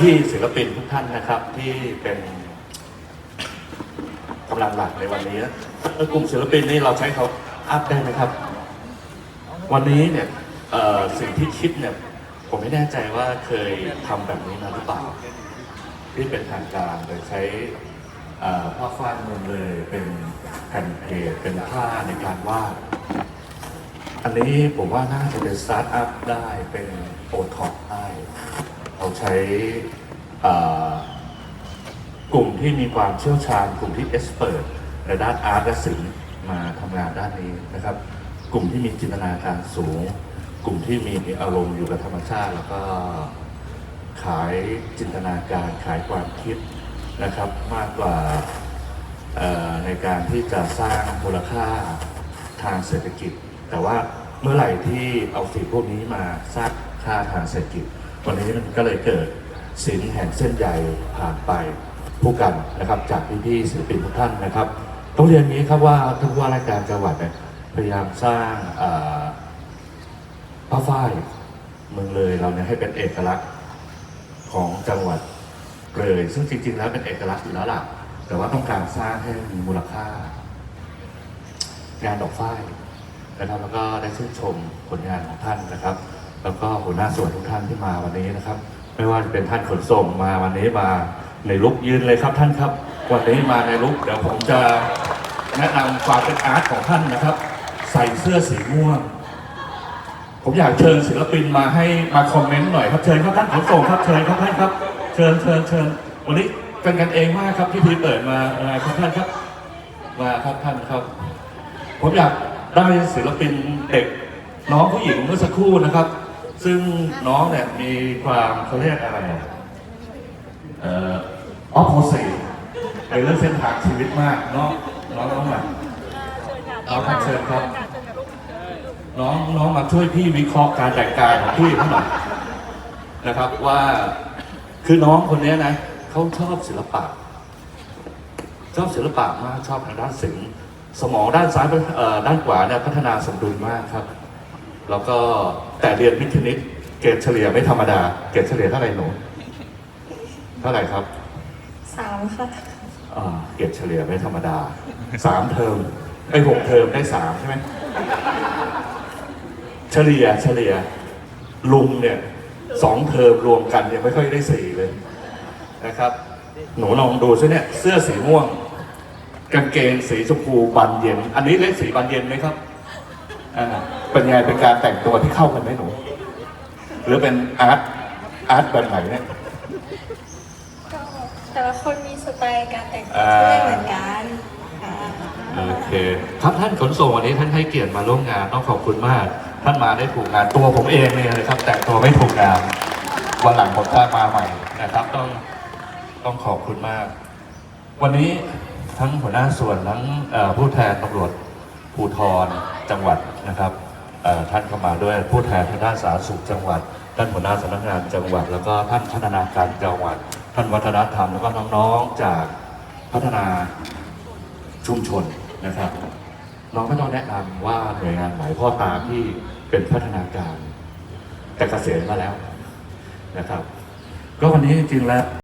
ที่ศิลปินทุกท่านนะครับที่เป็นกำลังหลักในวันนี้กลุ่มศิลปินนี่เราใช้เขาอัพได้ไหมครับ วันนี้เนี่ยสิ่งที่คิดเนี่ยผมไม่แน่ใจว่าเคยทำแบบนี้มาหรือเปล่า ที่เป็นทางการโดยใช้พ่อผ้าฟ้าเมืองเลยเป็นแผ่นเพจเป็นผ้าในการวาดอันนี้ผมว่าน่าจะเป็นสตาร์ทอัพได้เป็นโอท็อปได้ ใช้กลุ่มที่มีความเชี่ยวชาญ กลุ่มที่เอ็กซ์เพรสในด้านอาร์ตและศิลป์มาทำงานด้านนี้นะครับ กลุ่มที่มีจินตนาการสูง กลุ่มที่มีอารมณ์อยู่กับธรรมชาติ แล้วก็ขายจินตนาการขายความคิดนะครับ มากกว่าในการที่จะสร้างมูลค่าทางเศรษฐกิจ แต่ว่าเมื่อไหร่ที่เอาสิ่งพวกนี้มาสร้างค่าทางเศรษฐกิจ วันนี้มันก็เลยเกิดสินแห่งเส้นใยผ่านไปผู้กันนะครับ จากพี่ๆศิลปินทุกท่านนะครับต้องเรียนนี้ครับว่าท่านผู้ว่าราชการจังหวัดเนี่ยพยายามสร้างผ้าฝ้ายเมืองเลยเราเนี่ยให้เป็นเอกลักษณ์ของจังหวัดเลย ซึ่งจริง ๆ แล้วเป็นเอกลักษณ์อยู่แล้วล่ะแต่ว่าต้องการสร้างให้มีมูลค่างานดอกฝ้ายนะครับแล้วก็ได้ชื่นชมผลงานของท่านนะครับ แล้วก็หัวหน้าส่วนทุกท่านที่มาวันนี้นะครับ ไม่ว่าจะเป็นท่านขนส่งมาวันนี้มาในลุกยืนเลยครับท่านครับวันนี้มาในลุกเดี๋ยวผมจะแนะนำความเป็นอาร์ตของท่านนะครับ ใส่เสื้อสีม่วง ผมอยากเชิญศิลปินมาให้มาคอมเมนต์หน่อยครับเชิญครับท่านขนส่งครับเชิญครับท่านครับเชิญเชิญเชิญวันนี้เป็นกันเองมากครับที่พีเปิดมาเอ่อครับท่านครับมาครับท่านครับ ผมอยากได้ศิลปินเด็กน้องผู้หญิงเมื่อสักครู่นะครับ ซึ่งน้องเนี่ยมีความเขาเรียกอะไรอะเอ่อออโพสิในเรื่องเส้นทางชีวิตมากเนาะน้องน้องมาน้องครับเชิญครับ น้องน้องมาช่วยพี่วิเคราะห์การแต่งกายของพี่เขาหน่อยนะครับว่าคือน้องคนเนี้ยนะเขาชอบศิลปะ ชอบศิลปะมากชอบทางด้านศิลป์สมองด้านซ้ายเอ่อด้านขวาเนี่ยพัฒนาสมดุลมากครับ แล้วก็แต่เรียนวิทย์คณิตเกรดเฉลี่ยไม่ธรรมดา เกรดเฉลี่ยเท่าไหร่หนู เท่าไหร่ครับสามค่ะอ่าเกรดเฉลี่ยไม่ธรรมดาสามเทอมไอ้ยหกเทอมได้สามใช่ไหมเฉลี่ยเฉลี่ยลุงเนี่ยสองเทอมรวมกันเนี่ยไม่ค่อยได้สี่เลยนะครับ หนูลองดูซิเนี่ยเสื้อสีม่วง กางเกงสีชมพูบันเย็น อันนี้เล่นสีบันเย็นไหมครับอ่า เป็นไงเป็นการแต่งตัวที่เข้ากันไหมหนู หรือเป็นอาร์ตอาร์ตแบบไหนเนี่ยก็แต่ละคนมีสไตล์การแต่งตัวอ่าที่ไม่เหมือนกันค่ะโอเคครับท่านขนส่งวันนี้ท่านให้เกียรติมาร่วมงานต้องขอบคุณมาก ท่านมาได้ถูกงานตัวผมเองเนี่ยนะครับ แต่งตัวไม่ถูกงานวันหลังผมจะมาใหม่นะครับ ต้องต้องขอบคุณมาก วันนี้ทั้งหัวหน้าส่วนทั้งเอ่อผู้แทนตำรวจ ภูธรจังหวัดนะครับท่านเข้ามาด้วยผู้แทนทางด้านสาธารณสุขจังหวัดท่านหัวหน้าสำนักงานจังหวัด แล้วก็ท่านพัฒนาการจังหวัด ท่านวัฒนธรรมแล้วก็น้องๆจากพัฒนาชุมชนนะครับน้องไม่ต้องแนะนำว่าหน่วยงานไหนพ่อตาที่เป็นพัฒนาการแต่เกษียณมาแล้วนะครับ ก็วันนี้จริงๆแล้ว